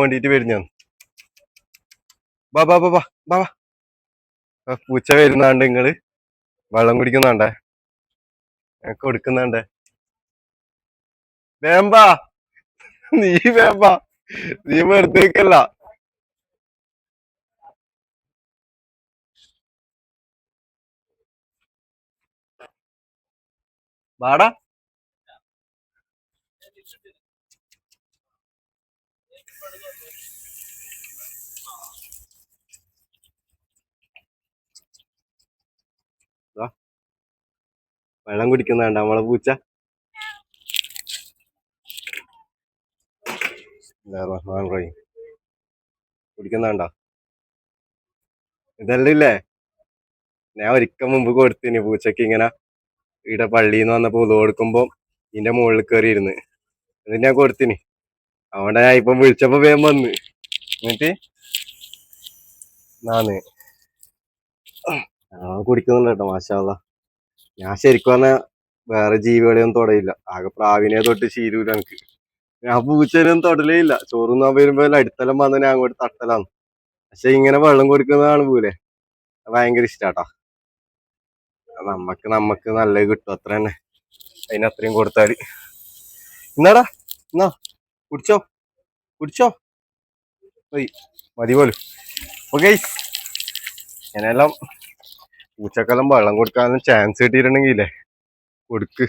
വേണ്ടിട്ട് വരുന്ന. ബാ ബാ ബാ ബാ ബാ പൂച്ച വരുന്നാണ്ട് നിങ്ങൾ വെള്ളം കുടിക്കുന്നാണ്ടേ? ഞങ്ങക്ക് കൊടുക്കുന്നാണ്ടേ? വേമ്പാ നീ വേമ്പാ. നീ വെറുതെ നിക്കല്ല വാടാ. വെള്ളം കുടിക്കുന്നാണ്ട നമ്മളെ പൂച്ച. റഹ്മാൻ റഹീം ഇതല്ല ഇല്ലേ? ഞാൻ ഒരിക്കൽ മുമ്പ് കൊടുത്തിന് പൂച്ചക്ക് ഇങ്ങനെ ഇവിടെ പള്ളിയിൽ നിന്ന് വന്നപ്പോ കൊടുക്കുമ്പോൾ കൊടുക്കുമ്പോ ഇതിന്റെ മുകളിൽ കയറി ഇരുന്ന് എന്നിട്ട് ഞാൻ കൊടുത്തിന്. അവിടെ ഞാൻ ഇപ്പൊ വിളിച്ചപ്പോ വേഗം വന്ന്. എന്നിട്ട് നാന്ന്. കുടിക്കുന്നുണ്ട് കേട്ടോ മാഷാള്ള ഞാൻ ശരിക്കും പറഞ്ഞാ വേറെ ജീവികളെയൊന്നും തൊടയില്ല ആകെ പ്രാവിനെ തൊട്ട് ശീലൂല എനിക്ക്. ഞാൻ പൂച്ചേനൊന്നും തൊടലേ ഇല്ല. ചോറുന്നാൻ വരുമ്പോ അടുത്തെല്ലാം വന്ന് ഞാൻ അങ്ങോട്ട് തട്ടലാണ്. പക്ഷെ ഇങ്ങനെ വെള്ളം കൊടുക്കുന്നതാണ് പോലെ ഭയങ്കര ഇഷ്ടാട്ടാ. നമ്മക്ക് നമ്മക്ക് നല്ല കിട്ടും അത്ര തന്നെ അതിനത്രയും കൊടുത്താൽ. എന്നാടാ എന്നാ കുടിച്ചോ? കുടിച്ചോ? മതി മതി പോലും. ഓക്കെ ഇങ്ങനെയെല്ലാം പൂച്ചക്കെല്ലാം വെള്ളം കൊടുക്കാനും ചാൻസ് കിട്ടിയിട്ടുണ്ടെങ്കിലേ കൊടുക്ക്.